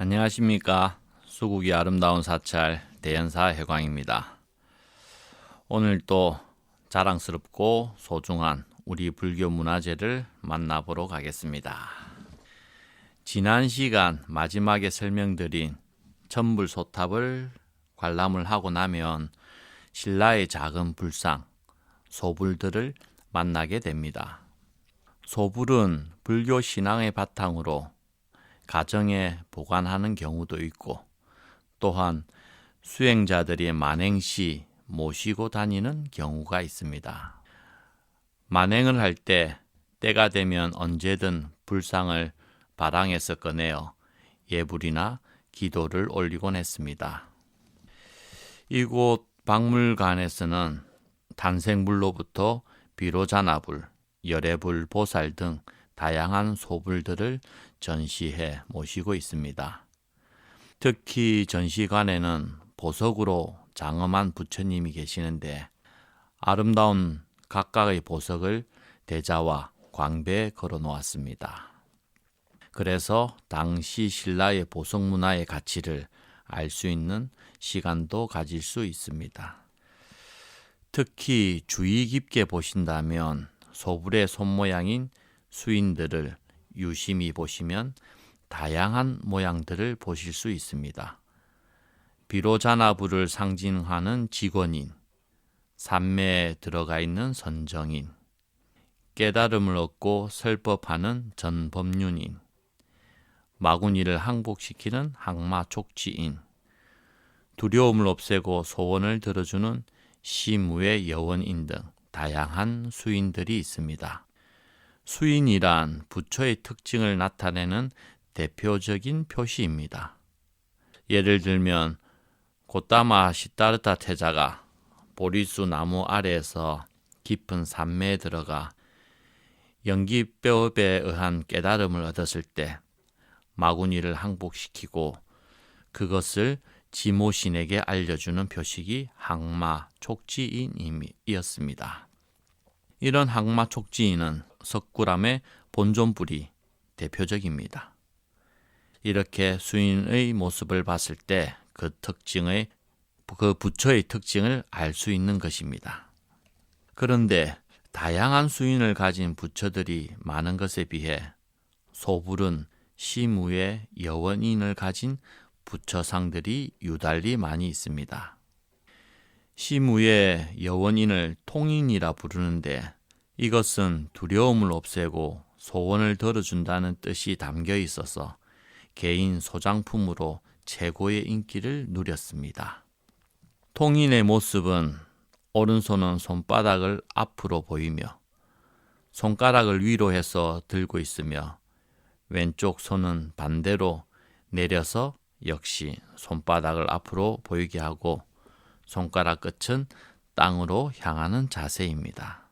안녕하십니까. 수국이 아름다운 사찰 대연사 해광입니다. 오늘 또 자랑스럽고 소중한 우리 불교 문화재를 만나보러 가겠습니다. 지난 시간 마지막에 설명드린 천불소탑을 관람을 하고 나면 신라의 작은 불상, 소불들을 만나게 됩니다. 소불은 불교 신앙의 바탕으로 가정에 보관하는 경우도 있고 또한 수행자들이 만행 시 모시고 다니는 경우가 있습니다. 만행을 할 때 때가 되면 언제든 불상을 바랑에서 꺼내어 예불이나 기도를 올리곤 했습니다. 이곳 박물관에서는 탄생불로부터 비로자나불, 열애불, 보살 등 다양한 소불들을 전시해 모시고 있습니다. 특히 전시관에는 보석으로 장엄한 부처님이 계시는데 아름다운 각각의 보석을 대자와 광배에 걸어 놓았습니다. 그래서 당시 신라의 보석 문화의 가치를 알 수 있는 시간도 가질 수 있습니다. 특히 주의 깊게 보신다면 소불의 손 모양인 수인들을 유심히 보시면 다양한 모양들을 보실 수 있습니다. 비로자나부를 상징하는 직원인, 산매에 들어가 있는 선정인, 깨달음을 얻고 설법하는 전법륜인, 마구니를 항복시키는 항마촉지인, 두려움을 없애고 소원을 들어주는 시무의 여원인 등 다양한 수인들이 있습니다. 수인이란 부처의 특징을 나타내는 대표적인 표시입니다. 예를 들면 고타마 시타르타 태자가 보리수 나무 아래에서 깊은 산매에 들어가 연기뼈업에 의한 깨달음을 얻었을 때 마구니를 항복시키고 그것을 지모신에게 알려주는 표식이 항마 촉지인이었습니다. 이런 항마 촉지인은 석굴암의 본존불이 대표적입니다. 이렇게 수인의 모습을 봤을 때 그 특징의 그 부처의 특징을 알 수 있는 것입니다. 그런데 다양한 수인을 가진 부처들이 많은 것에 비해 소불은 시무의 여원인을 가진 부처상들이 유달리 많이 있습니다. 시무의 여원인을 통인이라 부르는데 이것은 두려움을 없애고 소원을 들어준다는 뜻이 담겨 있어서 개인 소장품으로 최고의 인기를 누렸습니다. 통인의 모습은 오른손은 손바닥을 앞으로 보이며 손가락을 위로 해서 들고 있으며 왼쪽 손은 반대로 내려서 역시 손바닥을 앞으로 보이게 하고 손가락 끝은 땅으로 향하는 자세입니다.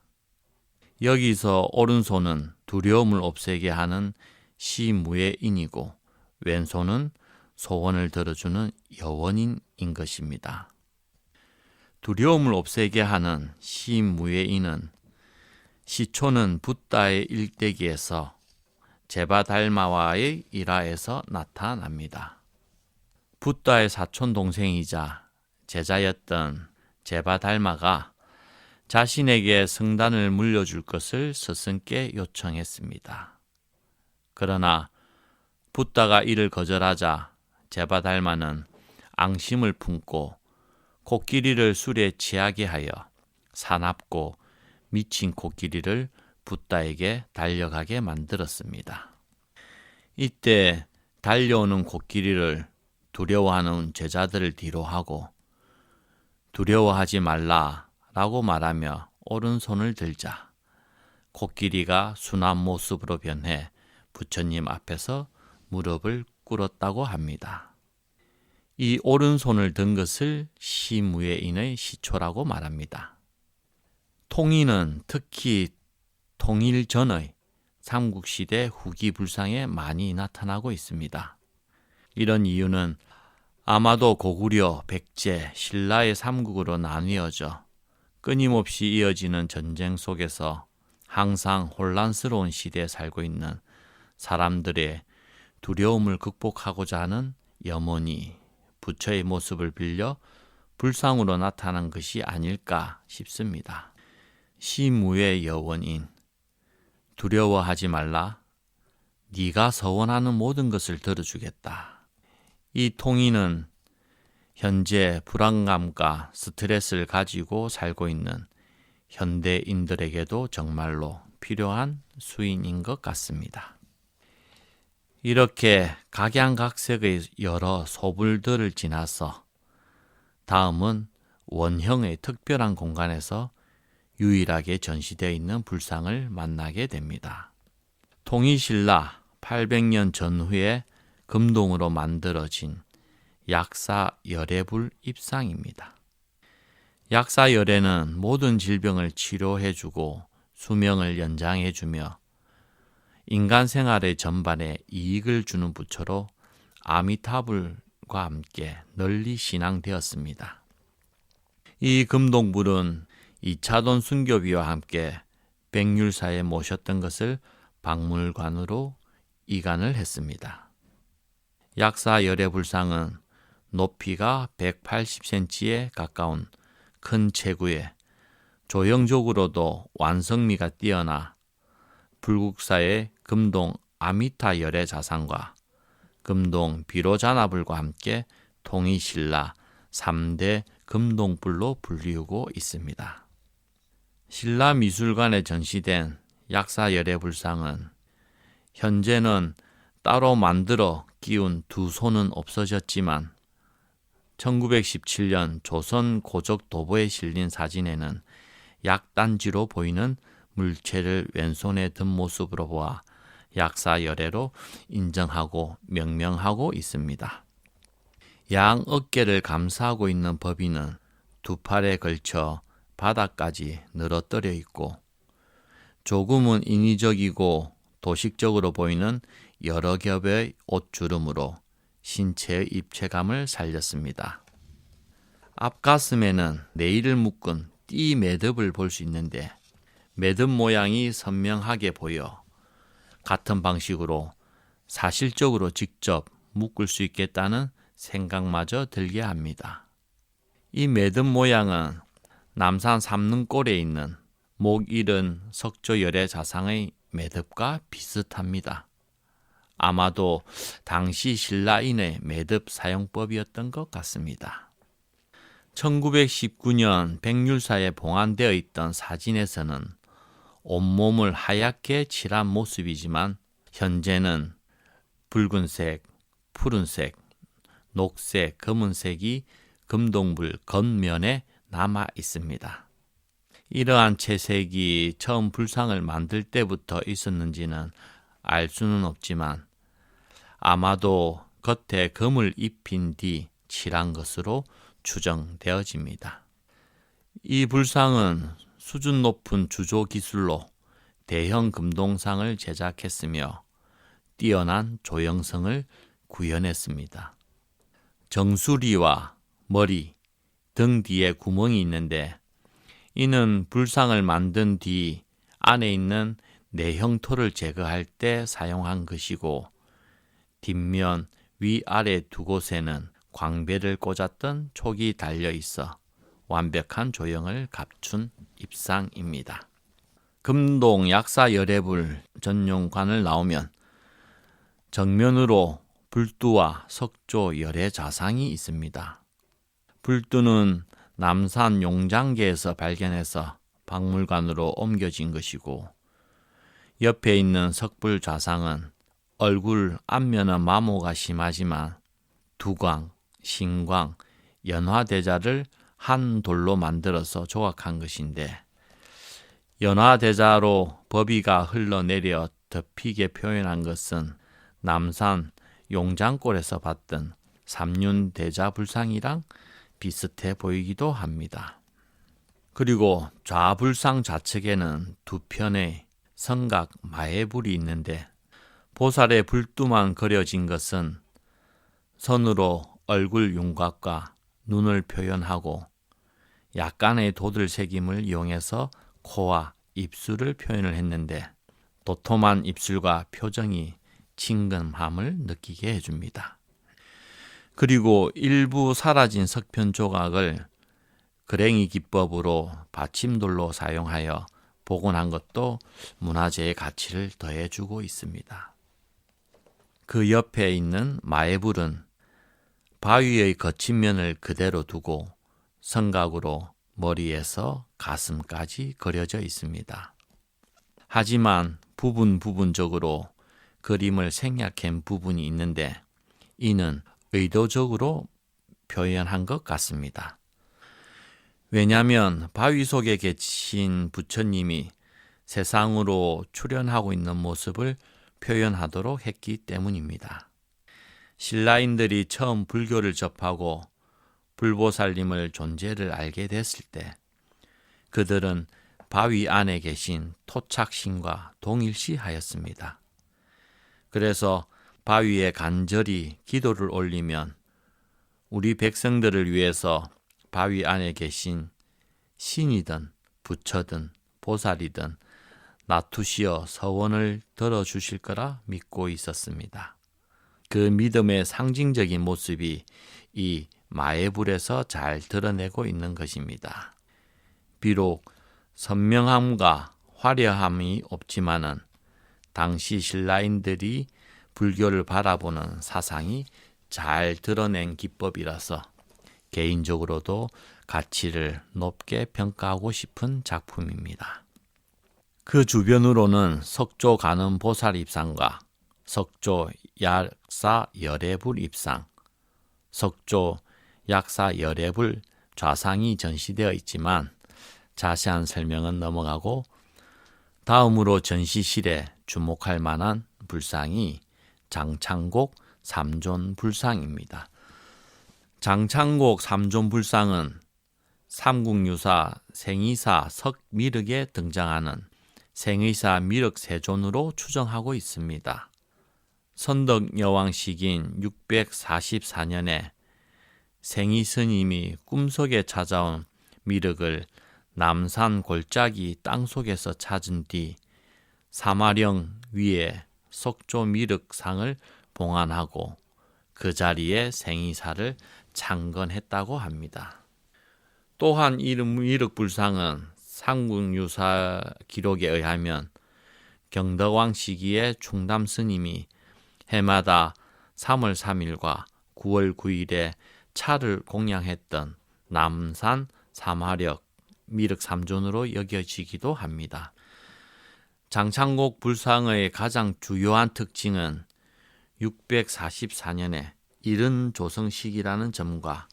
여기서 오른손은 두려움을 없애게 하는 시무의 인이고 왼손은 소원을 들어주는 여원인인 것입니다. 두려움을 없애게 하는 시무의 인은 시초는 붓다의 일대기에서 제바달마와의 일화에서 나타납니다. 붓다의 사촌 동생이자 제자였던 제바달마가 자신에게 성단을 물려줄 것을 스승께 요청했습니다. 그러나 붓다가 이를 거절하자 제바달마는 앙심을 품고 코끼리를 술에 취하게 하여 사납고 미친 코끼리를 붓다에게 달려가게 만들었습니다. 이때 달려오는 코끼리를 두려워하는 제자들을 뒤로 하고 두려워하지 말라 라고 말하며 오른손을 들자 코끼리가 순한 모습으로 변해 부처님 앞에서 무릎을 꿇었다고 합니다. 이 오른손을 든 것을 시무예인의 시초라고 말합니다. 통인은 특히 통일 전의 삼국시대 후기 불상에 많이 나타나고 있습니다. 이런 이유는 아마도 고구려, 백제, 신라의 삼국으로 나뉘어져 끊임없이 이어지는 전쟁 속에서 항상 혼란스러운 시대에 살고 있는 사람들의 두려움을 극복하고자 하는 염원이 부처의 모습을 빌려 불상으로 나타난 것이 아닐까 싶습니다. 시무의 여원인 두려워하지 말라. 네가 서원하는 모든 것을 들어주겠다. 이 통인은 현재 불안감과 스트레스를 가지고 살고 있는 현대인들에게도 정말로 필요한 수인인 것 같습니다. 이렇게 각양각색의 여러 소불들을 지나서 다음은 원형의 특별한 공간에서 유일하게 전시되어 있는 불상을 만나게 됩니다. 통이신라 800년 전후에 금동으로 만들어진 약사 열애불 입상입니다. 약사 열애는 모든 질병을 치료해주고 수명을 연장해주며 인간 생활의 전반에 이익을 주는 부처로 아미타불과 함께 널리 신앙되었습니다. 이 금동불은 이차돈 순교비와 함께 백률사에 모셨던 것을 박물관으로 이관을 했습니다. 약사 열애불상은 높이가 180cm에 가까운 큰 체구에 조형적으로도 완성미가 뛰어나 불국사의 금동 아미타 열애 자상과 금동 비로자나불과 함께 통이신라 3대 금동불로 불리우고 있습니다. 신라미술관에 전시된 약사 열애불상은 현재는 따로 만들어 끼운 두 손은 없어졌지만 1917년 조선 고적 도보에 실린 사진에는 약단지로 보이는 물체를 왼손에 든 모습으로 보아 약사 열애로 인정하고 명명하고 있습니다. 양 어깨를 감싸고 있는 법인은 두 팔에 걸쳐 바닥까지 늘어뜨려 있고 조금은 인위적이고 도식적으로 보이는 여러 겹의 옷주름으로 신체의 입체감을 살렸습니다. 앞가슴에는 네일을 묶은 띠 매듭을 볼 수 있는데 매듭 모양이 선명하게 보여 같은 방식으로 사실적으로 직접 묶을 수 있겠다는 생각마저 들게 합니다. 이 매듭 모양은 남산 삼릉골에 있는 목 잃은 석조열의 자상의 매듭과 비슷합니다. 아마도 당시 신라인의 매듭 사용법이었던 것 같습니다. 1919년 백률사에 봉안되어 있던 사진에서는 온몸을 하얗게 칠한 모습이지만 현재는 붉은색, 푸른색, 녹색, 검은색이 금동불 겉면에 남아 있습니다. 이러한 채색이 처음 불상을 만들 때부터 있었는지는 알 수는 없지만 아마도 겉에 금을 입힌 뒤 칠한 것으로 추정되어집니다. 이 불상은 수준 높은 주조 기술로 대형 금동상을 제작했으며 뛰어난 조형성을 구현했습니다. 정수리와 머리, 등 뒤에 구멍이 있는데 이는 불상을 만든 뒤 안에 있는 내형토를 제거할 때 사용한 것이고 뒷면 위아래 두 곳에는 광배를 꽂았던 촉이 달려 있어 완벽한 조형을 갖춘 입상입니다. 금동 약사 열애불 전용관을 나오면 정면으로 불두와 석조 열애 자상이 있습니다. 불두는 남산 용장계에서 발견해서 박물관으로 옮겨진 것이고 옆에 있는 석불 좌상은 얼굴 앞면은 마모가 심하지만 두광, 신광, 연화대자를 한 돌로 만들어서 조각한 것인데 연화대자로 법이가 흘러내려 덮이게 표현한 것은 남산 용장골에서 봤던 삼륜대자 불상이랑 비슷해 보이기도 합니다. 그리고 좌불상 좌측에는 두 편의 성각 마애불이 있는데 보살의 불두만 그려진 것은 선으로 얼굴 윤곽과 눈을 표현하고 약간의 도들 새김을 이용해서 코와 입술을 표현을 했는데 도톰한 입술과 표정이 친근함을 느끼게 해줍니다. 그리고 일부 사라진 석편 조각을 그랭이 기법으로 받침돌로 사용하여 복원한 것도 문화재의 가치를 더해주고 있습니다. 그 옆에 있는 마애불은 바위의 거친 면을 그대로 두고 성각으로 머리에서 가슴까지 그려져 있습니다. 하지만 부분 부분적으로 그림을 생략한 부분이 있는데 이는 의도적으로 표현한 것 같습니다. 왜냐하면 바위 속에 계신 부처님이 세상으로 출현하고 있는 모습을 표현하도록 했기 때문입니다. 신라인들이 처음 불교를 접하고 불보살님을 존재를 알게 됐을 때 그들은 바위 안에 계신 토착신과 동일시하였습니다. 그래서 바위에 간절히 기도를 올리면 우리 백성들을 위해서 바위 안에 계신 신이든 부처든 보살이든 나투시어 서원을 들어주실 거라 믿고 있었습니다. 그 믿음의 상징적인 모습이 이 마애불에서 잘 드러내고 있는 것입니다. 비록 선명함과 화려함이 없지만은 당시 신라인들이 불교를 바라보는 사상이 잘 드러낸 기법이라서 개인적으로도 가치를 높게 평가하고 싶은 작품입니다. 그 주변으로는 석조 가는 보살 입상과 석조 약사 열애불 입상, 석조 약사 열애불 좌상이 전시되어 있지만 자세한 설명은 넘어가고 다음으로 전시실에 주목할 만한 불상이 장창곡 삼존 불상입니다. 장창곡 삼존 불상은 삼국유사 생의사 석미륵에 등장하는 생의사 미륵 세존으로 추정하고 있습니다. 선덕 여왕 시기인 644년에 생의 스님이 꿈속에 찾아온 미륵을 남산 골짜기 땅속에서 찾은 뒤 사마령 위에 석조 미륵상을 봉안하고 그 자리에 생이사를 창건했다고 합니다. 또한 이 미륵불상은 삼국유사 기록에 의하면 경덕왕 시기에 충담 스님이 해마다 3월 3일과 9월 9일에 차를 공양했던 남산 사마력 미륵 삼존으로 여겨지기도 합니다. 장창곡 불상의 가장 주요한 특징은 644년에 이른 조성식이라는 점과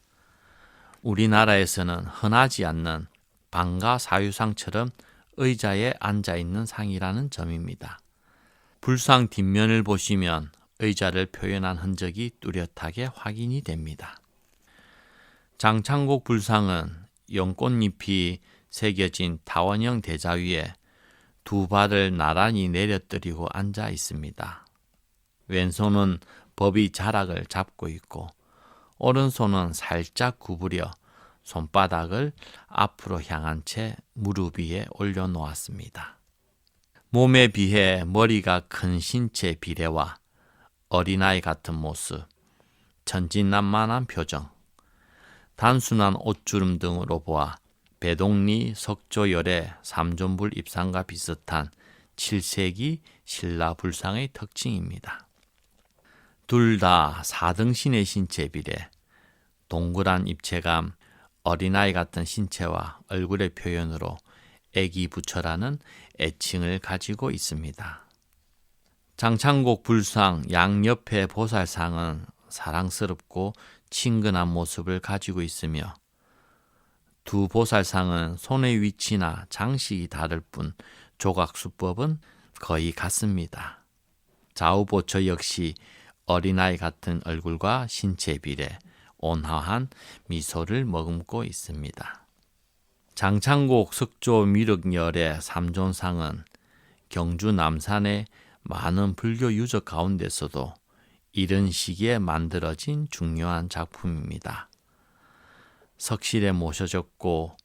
우리나라에서는 흔하지 않는 방가 사유상처럼 의자에 앉아 있는 상이라는 점입니다. 불상 뒷면을 보시면 의자를 표현한 흔적이 뚜렷하게 확인이 됩니다. 장창곡 불상은 연꽃잎이 새겨진 타원형 대자 위에 두 발을 나란히 내려뜨리고 앉아 있습니다. 왼손은 법이 자락을 잡고 있고 오른손은 살짝 구부려 손바닥을 앞으로 향한 채 무릎 위에 올려놓았습니다. 몸에 비해 머리가 큰 신체 비례와 어린아이 같은 모습, 천진난만한 표정, 단순한 옷주름 등으로 보아 배동리 석조열의 삼존불 입상과 비슷한 7세기 신라 불상의 특징입니다. 둘 다 사등신의 신체 비례, 동그란 입체감, 어린아이 같은 신체와 얼굴의 표현으로 애기 부처라는 애칭을 가지고 있습니다. 장창곡 불상 양옆의 보살상은 사랑스럽고 친근한 모습을 가지고 있으며 두 보살상은 손의 위치나 장식이 다를 뿐 조각 수법은 거의 같습니다. 좌우보처 역시 어린아이 같은 얼굴과 신체 비례, 온화한 미소를 머금고 있습니다. 장창곡 석조 미륵열의 삼존상은 경주 남산의 많은 불교 유적 가운데서도 이른 시기에 만들어진 중요한 작품입니다. 석실에 모셔졌고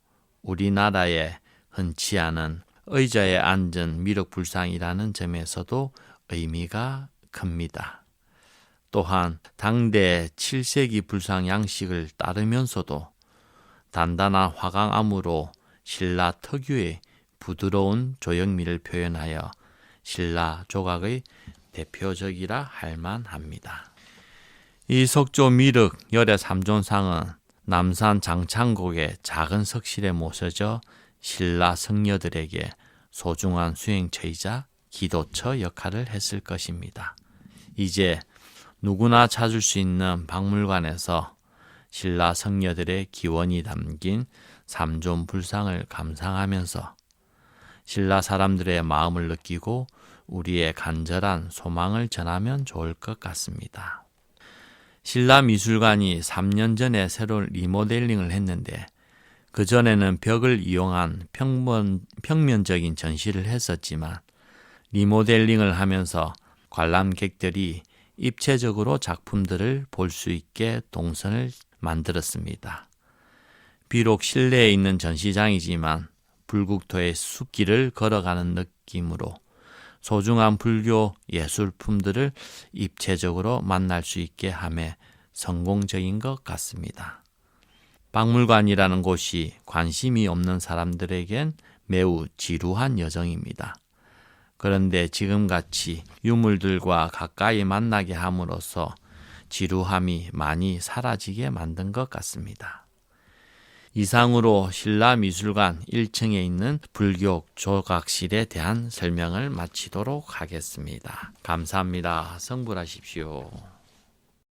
우리나라에 흔치 않은 의자에 앉은 미륵불상이라는 점에서도 의미가 큽니다. 또한 당대 7세기 불상 양식을 따르면서도 단단한 화강암으로 신라 특유의 부드러운 조형미를 표현하여 신라 조각의 대표적이라 할 만합니다. 이 석조 미륵 열의 삼존상은 남산 장창곡의 작은 석실에 모셔져 신라 성녀들에게 소중한 수행처이자 기도처 역할을 했을 것입니다. 이제 누구나 찾을 수 있는 박물관에서 신라 성녀들의 기원이 담긴 삼존 불상을 감상하면서 신라 사람들의 마음을 느끼고 우리의 간절한 소망을 전하면 좋을 것 같습니다. 신라 미술관이 3년 전에 새로 리모델링을 했는데 그전에는 벽을 이용한 평면, 평면적인 전시를 했었지만 리모델링을 하면서 관람객들이 입체적으로 작품들을 볼 수 있게 동선을 만들었습니다. 비록 실내에 있는 전시장이지만 불국토의 숲길을 걸어가는 느낌으로 소중한 불교 예술품들을 입체적으로 만날 수 있게 함에 성공적인 것 같습니다. 박물관이라는 곳이 관심이 없는 사람들에겐 매우 지루한 여정입니다. 그런데 지금 같이 유물들과 가까이 만나게 함으로써 지루함이 많이 사라지게 만든 것 같습니다. 이상으로 신라 미술관 1층에 있는 불교 조각실에 대한 설명을 마치도록 하겠습니다. 감사합니다. 성불하십시오.